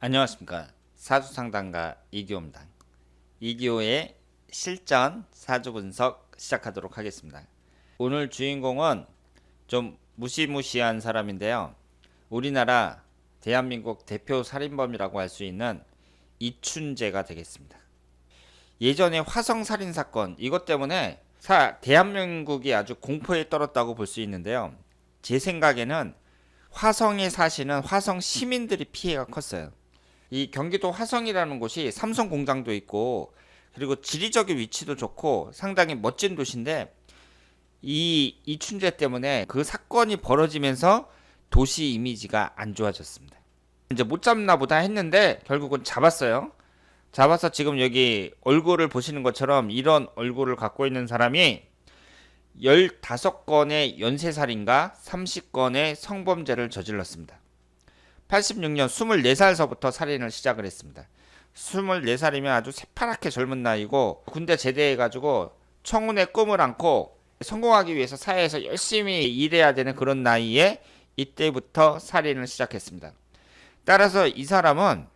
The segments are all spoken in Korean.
안녕하십니까 사주상담가 이기호입니다. 이기호의 실전 사주 분석 시작하도록 하겠습니다. 오늘 주인공은 좀 무시무시한 사람인데요. 우리나라 대한민국 대표 살인범이라고 할 수 있는 이춘재가 되겠습니다. 예전에 화성 살인 사건 이것 때문에 사, 대한민국이 아주 공포에 떨었다고 볼 수 있는데요. 제 생각에는 화성에 사시는 화성 시민들이 피해가 컸어요. 이 경기도 화성이라는 곳이 삼성 공장도 있고 그리고 지리적인 위치도 좋고 상당히 멋진 도시인데 이 이춘재 때문에 그 사건이 벌어지면서 도시 이미지가 안 좋아졌습니다. 이제 못 잡나 보다 했는데 결국은 잡았어요. 잡아서 지금 여기 얼굴을 보시는 것처럼 이런 얼굴을 갖고 있는 사람이 15건의 연쇄살인과 30건의 성범죄를 저질렀습니다. 86년 24살서부터 살인을 시작을 했습니다. 24살이면 아주 새파랗게 젊은 나이고 군대 제대해가지고 청운의 꿈을 안고 성공하기 위해서 사회에서 열심히 일해야 되는 그런 나이에 이때부터 살인을 시작했습니다. 따라서 이 사람은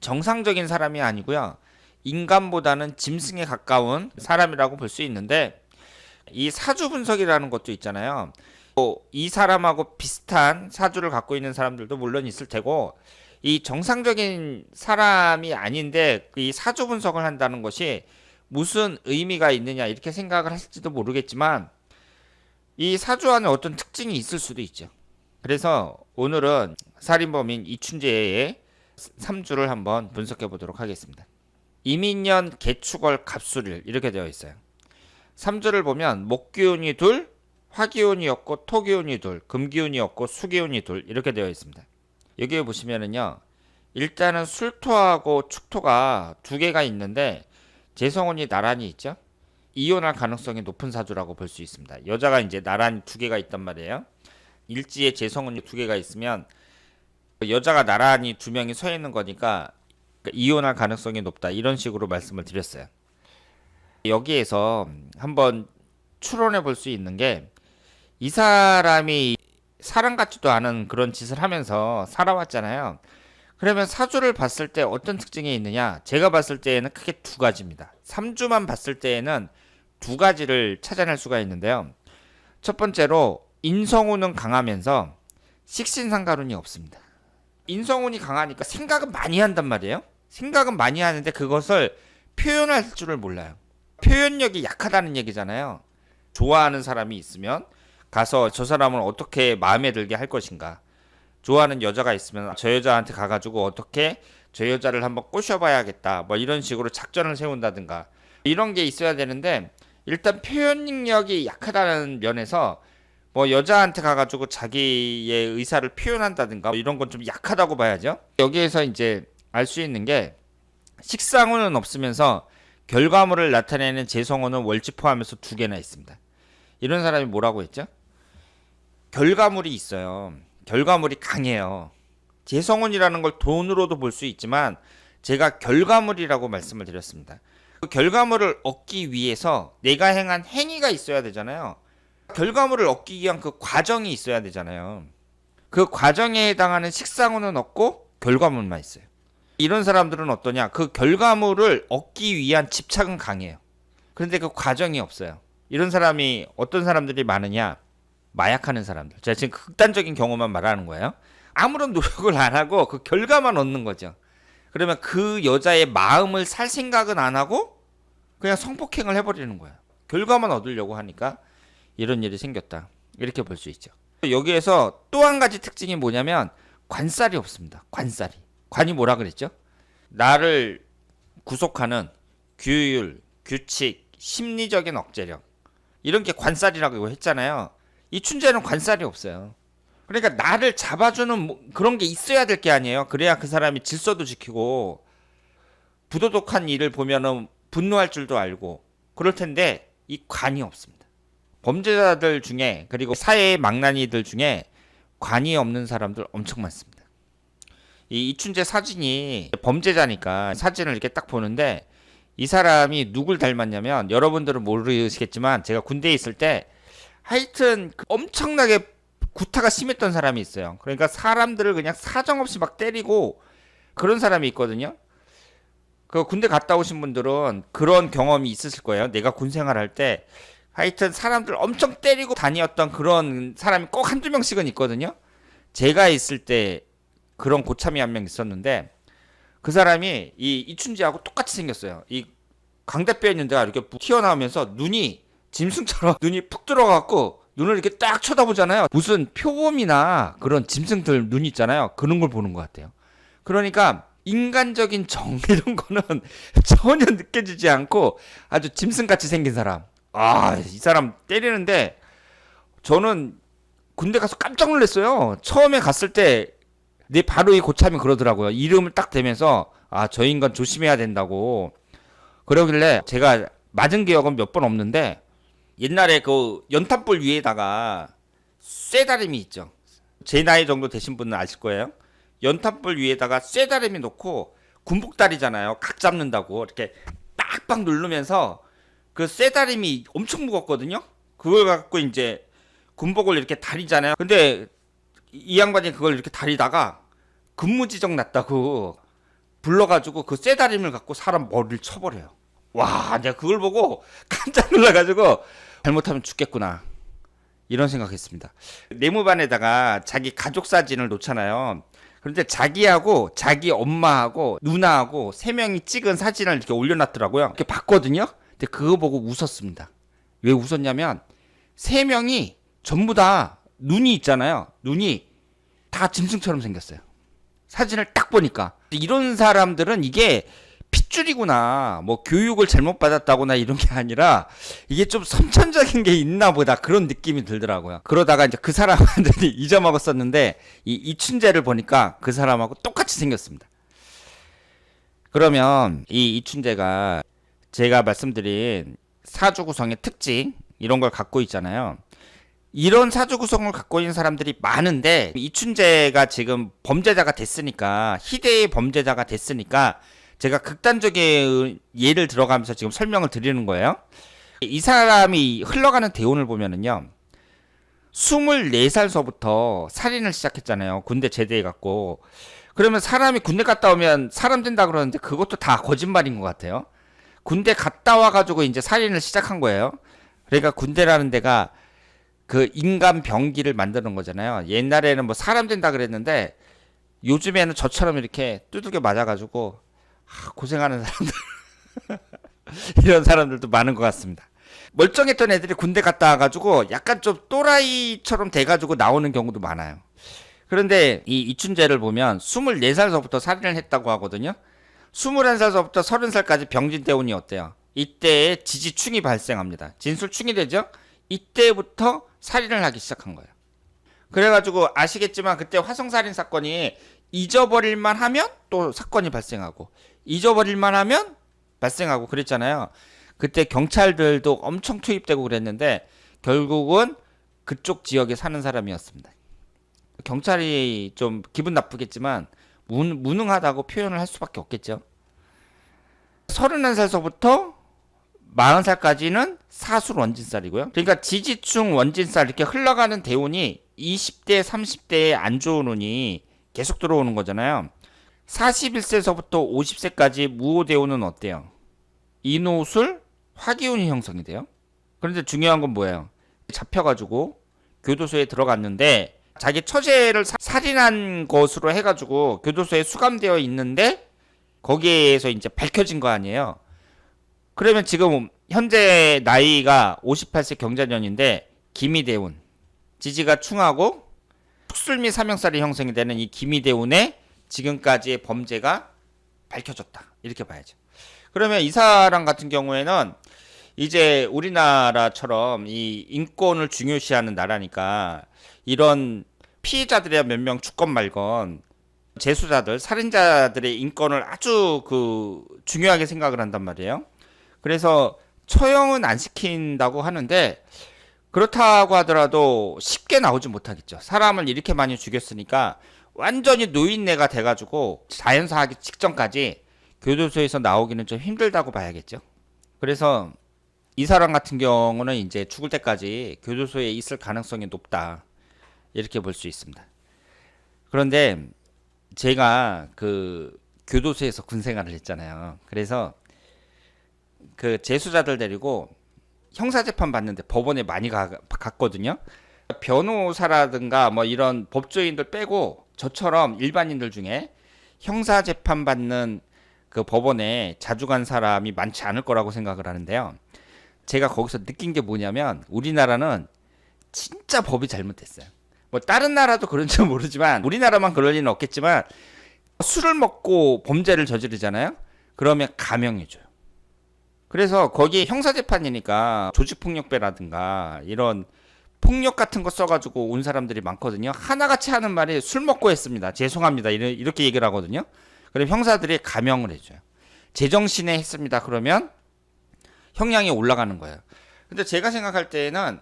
정상적인 사람이 아니고요. 인간보다는 짐승에 가까운 사람이라고 볼 수 있는데 이 사주 분석이라는 것도 있잖아요. 뭐, 이 사람하고 비슷한 사주를 갖고 있는 사람들도 물론 있을 테고 이 정상적인 사람이 아닌데 이 사주 분석을 한다는 것이 무슨 의미가 있느냐 이렇게 생각을 하실지도 모르겠지만 이 사주 안에 어떤 특징이 있을 수도 있죠. 그래서 오늘은 살인범인 이춘재의 3주를 한번 분석해 보도록 하겠습니다. 이민년 개축월 갑수일 이렇게 되어 있어요. 3주를 보면 목기운이 둘, 화기운이었고 토기운이 둘, 금기운이었고 수기운이 둘 이렇게 되어 있습니다. 여기 보시면은요. 일단은 술토하고 축토가 두 개가 있는데 재성운이 나란히 있죠. 이혼할 가능성이 높은 사주라고 볼 수 있습니다. 여자가 이제 나란히 두 개가 있단 말이에요. 일지에 재성운이 두 개가 있으면 여자가 나란히 두 명이 서 있는 거니까 이혼할 가능성이 높다 이런 식으로 말씀을 드렸어요. 여기에서 한번 추론해 볼 수 있는 게 이 사람이 사람 같지도 않은 그런 짓을 하면서 살아왔잖아요. 그러면 사주를 봤을 때 어떤 특징이 있느냐? 제가 봤을 때에는 크게 두 가지입니다. 3주만 봤을 때에는 두 가지를 찾아낼 수가 있는데요. 첫 번째로 인성운은 강하면서 식신상가운이 없습니다. 인성운이 강하니까 생각은 많이 한단 말이에요. 생각은 많이 하는데 그것을 표현할 줄을 몰라요. 표현력이 약하다는 얘기잖아요. 좋아하는 사람이 있으면 가서 저 사람을 어떻게 마음에 들게 할 것인가. 좋아하는 여자가 있으면 저 여자한테 가가지고 어떻게 저 여자를 한번 꼬셔봐야겠다. 뭐 이런 식으로 작전을 세운다든가. 이런 게 있어야 되는데 일단 표현 능력이 약하다는 면에서 뭐 여자한테 가가지고 자기의 의사를 표현한다든가 뭐 이런 건 좀 약하다고 봐야죠. 여기에서 이제 알 수 있는 게 식상호는 없으면서 결과물을 나타내는 재성호는 월지 포함해서 두 개나 있습니다. 이런 사람이 뭐라고 했죠? 결과물이 있어요. 결과물이 강해요. 재성운이라는 걸 돈으로도 볼 수 있지만 제가 결과물이라고 말씀을 드렸습니다. 그 결과물을 얻기 위해서 내가 행한 행위가 있어야 되잖아요. 결과물을 얻기 위한 그 과정이 있어야 되잖아요. 그 과정에 해당하는 식상운은 없고 결과물만 있어요. 이런 사람들은 어떠냐? 그 결과물을 얻기 위한 집착은 강해요. 그런데 그 과정이 없어요. 이런 사람이 어떤 사람들이 많으냐? 마약하는 사람들. 제가 지금 극단적인 경우만 말하는 거예요. 아무런 노력을 안 하고 그 결과만 얻는 거죠. 그러면 그 여자의 마음을 살 생각은 안 하고 그냥 성폭행을 해버리는 거예요. 결과만 얻으려고 하니까 이런 일이 생겼다. 이렇게 볼 수 있죠. 여기에서 또 한 가지 특징이 뭐냐면 관살이 없습니다. 관살이. 관이 뭐라 그랬죠? 나를 구속하는 규율, 규칙, 심리적인 억제력. 이런 게 관살이라고 했잖아요. 이 춘재는 관살이 없어요. 그러니까 나를 잡아주는 뭐 그런 게 있어야 될 게 아니에요. 그래야 그 사람이 질서도 지키고 부도덕한 일을 보면은 분노할 줄도 알고 그럴 텐데 이 관이 없습니다. 범죄자들 중에 그리고 사회의 망나니들 중에 관이 없는 사람들 엄청 많습니다. 이 이춘재 사진이 범죄자니까 사진을 이렇게 딱 보는데 이 사람이 누굴 닮았냐면 여러분들은 모르시겠지만 제가 군대에 있을 때 하여튼 그 엄청나게 구타가 심했던 사람이 있어요. 그러니까 사람들을 그냥 사정없이 막 때리고 그런 사람이 있거든요. 그 군대 갔다 오신 분들은 그런 경험이 있으실 거예요. 내가 군 생활할 때 하여튼 사람들 엄청 때리고 다녔던 그런 사람이 꼭 한두 명씩은 있거든요. 제가 있을 때 그런 고참이 한 명 있었는데 그 사람이 이 이춘지하고 똑같이 생겼어요. 이 광대뼈 있는 데가 이렇게 푹 튀어나오면서 눈이 짐승처럼 눈이 푹 들어가고 눈을 이렇게 딱 쳐다보잖아요. 무슨 표범이나 그런 짐승들 눈 있잖아요. 그런 걸 보는 것 같아요. 그러니까 인간적인 정 이런 거는 전혀 느껴지지 않고 아주 짐승같이 생긴 사람. 아, 이 사람 때리는데 저는 군대 가서 깜짝 놀랐어요. 처음에 갔을 때 내 바로 이 고참이 그러더라고요. 이름을 딱 대면서 아, 저 인간 조심해야 된다고. 그러길래 제가 맞은 기억은 몇 번 없는데 옛날에 그 연탄불 위에다가 쇠다림이 있죠. 제 나이 정도 되신 분은 아실 거예요. 연탄불 위에다가 쇠다림이 놓고 군복다리잖아요. 각 잡는다고 이렇게 빡빡 누르면서 그 쇠다림이 엄청 무겁거든요. 그걸 갖고 이제 군복을 이렇게 다리잖아요. 근데 이 양반이 그걸 이렇게 다리다가 근무 지정 났다고 불러가지고 그 쇠다림을 갖고 사람 머리를 쳐버려요. 와, 내가 그걸 보고 깜짝 놀라가지고 잘못하면 죽겠구나. 이런 생각했습니다. 네모반에다가 자기 가족 사진을 놓잖아요. 그런데 자기하고 자기 엄마하고 누나하고 세 명이 찍은 사진을 이렇게 올려놨더라고요. 이렇게 봤거든요. 근데 그거 보고 웃었습니다. 왜 웃었냐면 세 명이 전부 다 눈이 있잖아요. 눈이 다 짐승처럼 생겼어요. 사진을 딱 보니까 이런 사람들은 이게 핏줄이구나. 뭐 교육을 잘못 받았다거나 이런 게 아니라 이게 좀 선천적인 게 있나 보다 그런 느낌이 들더라고요. 그러다가 이제 그 사람한테 잊어먹었었는데 이 이춘재를 보니까 그 사람하고 똑같이 생겼습니다. 그러면 이 이춘재가 제가 말씀드린 사주 구성의 특징 이런 걸 갖고 있잖아요. 이런 사주 구성을 갖고 있는 사람들이 많은데 이춘재가 지금 범죄자가 됐으니까 희대의 범죄자가 됐으니까 제가 극단적인 예를 들어가면서 지금 설명을 드리는 거예요. 이 사람이 흘러가는 대운을 보면은요. 24살서부터 살인을 시작했잖아요. 군대 제대해 갖고. 그러면 사람이 군대 갔다 오면 사람 된다 그러는데 그것도 다 거짓말인 것 같아요. 군대 갔다 와 가지고 이제 살인을 시작한 거예요. 그러니까 군대라는 데가 그 인간 병기를 만드는 거잖아요. 옛날에는 뭐 사람 된다 그랬는데 요즘에는 저처럼 이렇게 두들겨 맞아가지고 아, 고생하는 사람들 이런 사람들도 많은 것 같습니다. 멀쩡했던 애들이 군대 갔다 와가지고 약간 좀 또라이처럼 돼가지고 나오는 경우도 많아요. 그런데 이 이춘재를 보면 24살서부터 살인을 했다고 하거든요. 21살서부터 30살까지 병진대운이 어때요? 이때에 지지충이 발생합니다. 진술충이 되죠? 이때부터 살인을 하기 시작한 거예요. 그래가지고 아시겠지만 그때 화성살인 사건이 잊어버릴만 하면 또 사건이 발생하고 잊어버릴만 하면 발생하고 그랬잖아요. 그때 경찰들도 엄청 투입되고 그랬는데 결국은 그쪽 지역에 사는 사람이었습니다. 경찰이 좀 기분 나쁘겠지만 무, 무능하다고 표현을 할 수밖에 없겠죠. 31살서부터 40살까지는 사술 원진살이고요. 그러니까 지지충 원진살 이렇게 흘러가는 대운이 20대, 30대에 안 좋은 운이 계속 들어오는 거잖아요. 41세서부터 50세까지 무호대운은 어때요? 인호술, 화기운이 형성이 돼요. 그런데 중요한 건 뭐예요? 잡혀가지고 교도소에 들어갔는데 자기 처제를 사- 살인한 것으로 해가지고 교도소에 수감되어 있는데 거기에서 이제 밝혀진 거 아니에요. 그러면 지금 현재 나이가 58세 경자년인데 기미대운 지지가 충하고 축술 및 사명살이 형성이 되는 이 기미대운의 지금까지의 범죄가 밝혀졌다 이렇게 봐야죠. 그러면 이 사람 같은 경우에는 이제 우리나라처럼 이 인권을 중요시하는 나라니까 이런 피해자들이야 몇명 죽건 말건 재수자들 살인자들의 인권을 아주 그 중요하게 생각을 한단 말이에요. 그래서 처형은 안 시킨다고 하는데 그렇다고 하더라도 쉽게 나오지 못하겠죠. 사람을 이렇게 많이 죽였으니까 완전히 노인네가 돼가지고 자연사하기 직전까지 교도소에서 나오기는 좀 힘들다고 봐야겠죠. 그래서 이 사람 같은 경우는 이제 죽을 때까지 교도소에 있을 가능성이 높다. 이렇게 볼 수 있습니다. 그런데 제가 그 교도소에서 군 생활을 했잖아요. 그래서 그 재수자들 데리고 형사 재판 받는데 법원에 많이 가, 갔거든요. 변호사라든가 뭐 이런 법조인들 빼고 저처럼 일반인들 중에 형사 재판 받는 그 법원에 자주 간 사람이 많지 않을 거라고 생각을 하는데요. 제가 거기서 느낀 게 뭐냐면 우리나라는 진짜 법이 잘못됐어요. 뭐 다른 나라도 그런지 모르지만 우리나라만 그럴 리는 없겠지만 술을 먹고 범죄를 저지르잖아요. 그러면 감형해줘요. 그래서 거기 형사재판이니까 조직폭력배라든가 이런 폭력 같은 거 써가지고 온 사람들이 많거든요. 하나같이 하는 말이 술 먹고 했습니다. 죄송합니다. 이렇게 얘기를 하거든요. 그럼 형사들이 감형을 해줘요. 제정신에 했습니다. 그러면 형량이 올라가는 거예요. 근데 제가 생각할 때에는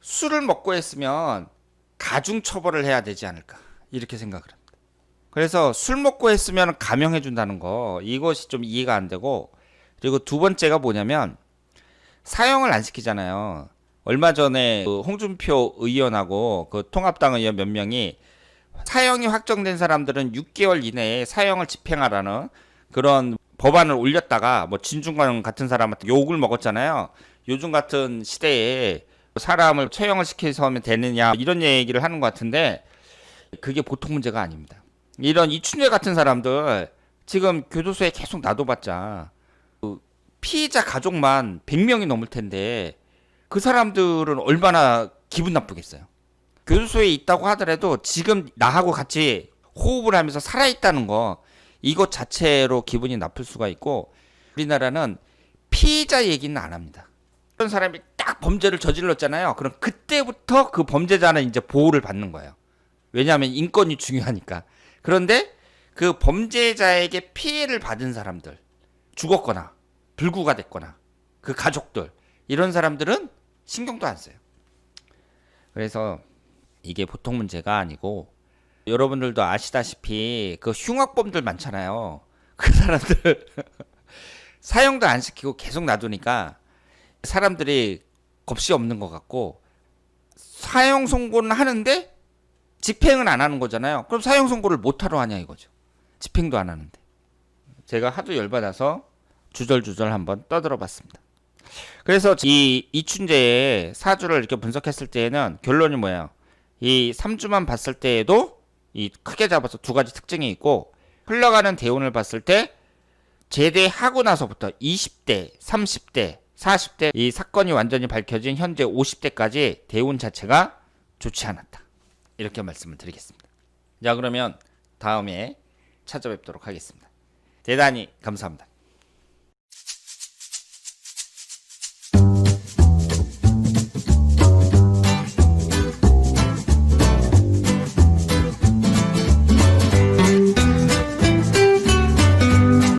술을 먹고 했으면 가중 처벌을 해야 되지 않을까 이렇게 생각을 합니다. 그래서 술 먹고 했으면 감형해 준다는 거 이것이 좀 이해가 안 되고 그리고 두 번째가 뭐냐면 사형을 안 시키잖아요. 얼마 전에 그 홍준표 의원하고 그 통합당 의원 몇 명이 사형이 확정된 사람들은 6개월 이내에 사형을 집행하라는 그런 법안을 올렸다가 뭐 진중권 같은 사람한테 욕을 먹었잖아요. 요즘 같은 시대에 사람을 처형을 시켜서 하면 되느냐 이런 얘기를 하는 것 같은데 그게 보통 문제가 아닙니다. 이런 이춘재 같은 사람들 지금 교도소에 계속 놔둬봤자 그 피의자 가족만 100명이 넘을 텐데 그 사람들은 얼마나 기분 나쁘겠어요. 교도소에 있다고 하더라도 지금 나하고 같이 호흡을 하면서 살아있다는 거 이것 자체로 기분이 나쁠 수가 있고 우리나라는 피의자 얘기는 안 합니다. 그런 사람이 딱 범죄를 저질렀잖아요. 그럼 그때부터 그 범죄자는 이제 보호를 받는 거예요. 왜냐하면 인권이 중요하니까. 그런데 그 범죄자에게 피해를 받은 사람들, 죽었거나 불구가 됐거나 그 가족들 이런 사람들은 신경도 안 써요. 그래서 이게 보통 문제가 아니고 여러분들도 아시다시피 그 흉악범들 많잖아요. 그 사람들 사형도 안 시키고 계속 놔두니까 사람들이 겁이 없는 것 같고 사형 선고는 하는데 집행은 안 하는 거잖아요. 그럼 사형 선고를 못 하러 하냐 이거죠. 집행도 안 하는데. 제가 하도 열받아서 주절주절 한번 떠들어 봤습니다. 그래서 이 이춘재의 사주를 이렇게 분석했을 때에는 결론이 뭐예요? 이 3주만 봤을 때에도 이 크게 잡아서 두 가지 특징이 있고 흘러가는 대운을 봤을 때 제대하고 나서부터 20대, 30대, 40대 이 사건이 완전히 밝혀진 현재 50대까지 대운 자체가 좋지 않았다. 이렇게 말씀을 드리겠습니다. 자, 그러면 다음에 찾아뵙도록 하겠습니다. 대단히 감사합니다.